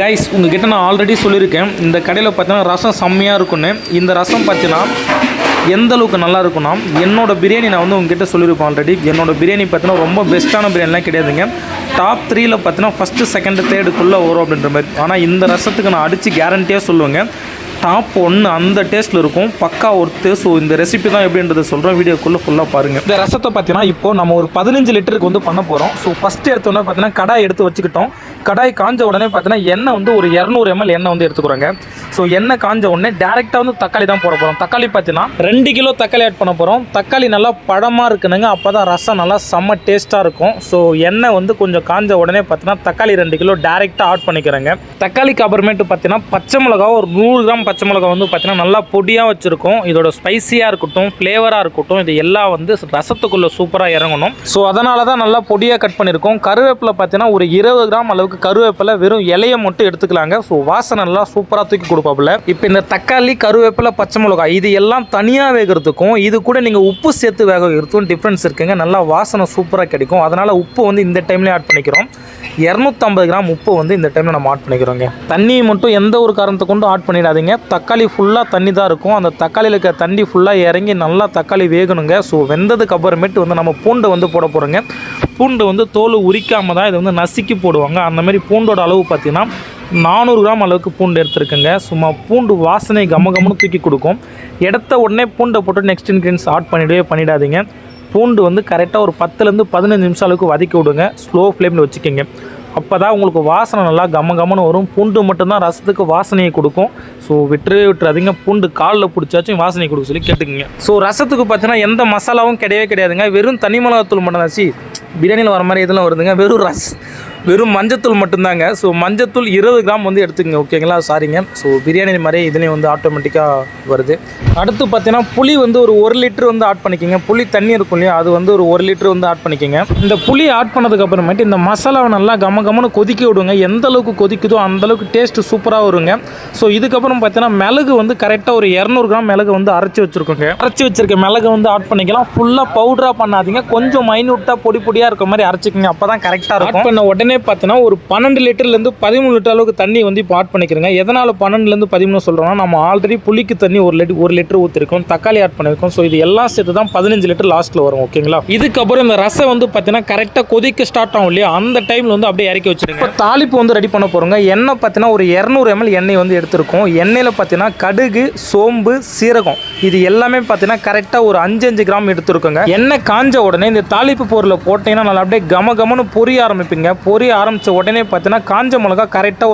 Guys உங்ககிட்ட நான் already சொல்லியிருக்கேன். இந்த கடையில் பார்த்தீங்கன்னா ரசம் செம்மையாக இருக்குன்னு இந்த ரசம் பார்த்தீங்கன்னா எந்த அளவுக்கு நல்லா இருக்கும்னா என்னோடய பிரியாணி நான் வந்து உங்ககிட்ட சொல்லியிருப்பேன் ஆல்ரெடி என்னோடய பிரியாணி பார்த்தீங்கன்னா ரொம்ப பெஸ்ட்டான பிரியாணிலாம் கிடையாதுங்க. டாப் த்ரீயில் பார்த்தீங்கன்னா ஃபஸ்ட்டு செகண்ட் தேர்டுக்குள்ளே வரும் அப்படின்ற மாதிரி. ஆனால் இந்த ரசத்துக்கு நான் அடித்து கேரண்டியாக சொல்லுவேங்க. டாப் ஒன்று அந்த டேஸ்ட்டில் இருக்கும். பக்கா ஒர்த்து. ஸோ இந்த ரெசிபி தான் எப்படின்றத சொல்கிறோம் வீடியோக்குள்ளே ஃபுல்லாக பாருங்கள் இந்த ரசத்தை பார்த்தீங்கன்னா இப்போ நம்ம ஒரு பதினஞ்சு லிட்டருக்கு வந்து பண்ண போகிறோம் ஸோ ஃபஸ்ட்டு எடுத்தோன்னே பார்த்தீங்கன்னா கடாய் எடுத்து வச்சுக்கிட்டோம். கடாய் காஞ்ச உடனே பார்த்தீங்கன்னா எண்ணெய் வந்து ஒரு இரநூறு எம்எல் எண்ணெய் வந்து எடுத்துக்கிறோங்க ஸோ எண்ணெய் காஞ்ச உடனே டேரெக்டாக வந்து தக்காளி தான் போட போகிறோம் தக்காளி பார்த்தீங்கன்னா ரெண்டு கிலோ தக்காளி ஆட் பண்ண போகிறோம் தக்காளி நல்லா பழமாக இருக்கணுங்க அப்போ தான் ரசம் நல்லா செம்ம டேஸ்ட்டாக இருக்கும். ஸோ எண்ணெய் வந்து கொஞ்சம் காஞ்ச உடனே பார்த்தீங்கன்னா தக்காளி ரெண்டு கிலோ டேரெக்டாக ஆட் பண்ணிக்கிறேங்க. தக்காளிக்கு அப்புறமேட்டு பார்த்தீங்கன்னா பச்சை மிளகா ஒரு நூறு கிராம் பச்சை மிளகா வந்து பார்த்தீங்கன்னா நல்லா பொடியாக வச்சுருக்கோம். இதோட ஸ்பைசியாக இருக்கட்டும் ஃப்ளேவராக இருக்கட்டும் இது எல்லாம் வந்து ரசத்துக்குள்ளே சூப்பராக இறங்கணும். ஸோ அதனால தான் நல்லா பொடியாக கட் பண்ணியிருக்கோம் கருவேப்பிலை பார்த்தீங்கன்னா ஒரு இருபது கிராம் அளவுக்கு கருவேப்பிலை வெறும் இலையை மட்டும் எடுத்துக்கலாங்க. ஸோ வாசனை நல்லா சூப்பராக தூக்கி கொடுப்பாப்புல. இப்போ இந்த தக்காளி கருவேப்பிலை பச்சை மிளகாய் இது எல்லாம் தனியாக வேகிறதுக்கும் இது கூட நீங்கள் உப்பு சேர்த்து வேக வைக்கிறதுக்கும் டிஃப்ரென்ஸ் இருக்குங்க. நல்லா வாசனை சூப்பராக கிடைக்கும். அதனால் உப்பு வந்து இந்த டைம்லேயே ஆட் பண்ணிக்கிறோம். இரநூத்தம்பது கிராம் உப்பு வந்து இந்த டைமில் நம்ம ஆட் பண்ணிக்கிறோங்க. தண்ணி மட்டும் எந்த ஒரு காரணத்தை கொண்டும் ஆட் பண்ணிடாதீங்க. தக்காளி ஃபுல்லாக தண்ணி தான் இருக்கும். அந்த தக்காளியில் இருக்க தண்ணி ஃபுல்லாக இறங்கி நல்லா தக்காளி வேகணுங்க. ஸோ வெந்ததுக்கு அப்புறமேட்டு வந்து நம்ம பூண்டை வந்து போட போகிறோங்க பூண்டு வந்து தோல் உரிக்காம தான் இதை வந்து நசுக்கி போடுவாங்க. அந்தமாரி பூண்டோட அளவு பார்த்தீங்கன்னா நானூறு கிராம் அளவுக்கு பூண்டு எடுத்துருக்குங்க. சும்மா பூண்டு வாசனை கம கமன்னு தூக்கி கொடுக்கும். எடுத்த உடனே பூண்டை போட்டு நெக்ஸ்ட் இன்க்ரீன்ஸ் ஆட் பண்ணிடவே பண்ணிடாதீங்க. பூண்டு வந்து கரெக்டாக ஒரு பத்துலேருந்து பதினஞ்சு நிமிஷம் அளவுக்கு வதக்கி விடுங்க. ஸ்லோ ஃப்ளேமில் வச்சுக்கோங்க. அப்போ தான் உங்களுக்கு வாசனை நல்லா கம கமன்னு வரும். பூண்டு மட்டும்தான் ரசத்துக்கு வாசனையை கொடுக்கும். ஸோ விட்டுறவே விட்டுறாதீங்க. பூண்டு காலில் பிடிச்சாச்சும் வாசனை கொடுக்க சொல்லி கேட்டுக்குங்க. ஸோ ரசத்துக்கு பார்த்தீங்கன்னா எந்த மசாலாவும் கிடையவே கிடையாதுங்க. வெறும் தனி மிளகாத்தூள் மட்டும் தான் சி பிரியாணியில் வர மாதிரி இதெல்லாம் வருதுங்க. வெறும் ரஸ் வெறும் மஞ்சத்தூள் மட்டும்தாங்க. ஸோ மஞ்சத்தூள் இருபது கிராம் வந்து எடுத்துக்கங்க ஓகேங்களா சாரிங்க ஸோ பிரியாணி மாதிரி இதுலேயும் வந்து ஆட்டோமேட்டிக்காக வருது. அடுத்து பார்த்தீங்கன்னா புளி வந்து ஒரு ஒரு லிட்டர் வந்து ஆட் பண்ணிக்கோங்க. புளி தண்ணி இருக்கும் இல்லையா? அது வந்து ஒரு ஒரு லிட்டர் வந்து ஆட் பண்ணிக்கோங்க. இந்த புளி ஆட் பண்ணதுக்கு அப்புறமேட்டு இந்த மசாலாவை நல்லா கம கமன்னு கொதிக்க விடுங்க. எந்த அளவுக்கு கொதிக்குதோ அந்த அளவுக்கு டேஸ்ட் சூப்பராக வருங்க. ஸோ இதுக்கப்புறம் பார்த்தீங்கன்னா மிளகு வந்து கரெக்டாக ஒரு இரநூறு கிராம் மிளகு வந்து அரைச்சி வச்சுருக்கோங்க. அரைச்சி வச்சிருக்க மிளகு வந்து ஆட் பண்ணிக்கலாம். ஃபுல்லாக பவுடராக பண்ணாதீங்க. கொஞ்சம் மைன்யூட்டாக பொடி பொடியாக இருக்க மாதிரி அரைச்சிக்கங்க. அப்போ தான் கரெக்டாக இருக்கும். பண்ண உடனே பார்த்தீங்கன்னா ஒரு பன்னெண்டு லிட்டர்லேருந்து பதிமூணு லிட்டர் அளவுக்கு தண்ணி வந்து இப்போ ஆட் பண்ணிக்கிறேங்க. எதனால் பன்னெண்டுலேருந்து பதிமூணு சொல்கிறோம்னா நம்ம ஆல்ரெடி புளிக்கு தண்ணி ஒரு லிட்டர் ஒரு லிட்டர் ஊற்றிருக்கோம் தக்காளி ஆட் பண்ணியிருக்கோம் ஸோ இது எல்லாம் சேர்த்து தான் பதினஞ்சு லிட்டர் லாஸ்ட்டில் வரும் ஓகேங்களா? இதுக்கப்புறம் இந்த ரசம் வந்து பார்த்தீங்கன்னா கரெக்டாக கொதிக்க ஸ்டார்ட் ஆகும் இல்லையா? அந்த டைமில் வந்து அப்படியே இறக்கி வச்சிருங்க. இப்போ தாளிப்பு வந்து ரெடி பண்ண போகிறோங்க எண்ணெய் பார்த்தீங்கன்னா ஒரு இரநூறு எம்எல் எண்ணெய் வந்து எடுத்திருக்கோம். எண்ணெயில் பார்த்தீங்கன்னா கடுகு சோம்பு சீரகம் இது எல்லாமே பார்த்தீங்கன்னா கரெக்டாக ஒரு அஞ்சு அஞ்சு கிராம் எடுத்துருக்கோங்க. எண்ணெய் காஞ்ச உடனே இந்த தாளிப்பு பொருளை போட்டீங்கன்னா நல்லா அப்படியே கம கமன்னு பொரிய ஆரம்பிப்பீங்க. பொரிய ஆரம்பித்த உடனே பார்த்தீங்கன்னா காஞ்ச மிளகா கரெக்டாக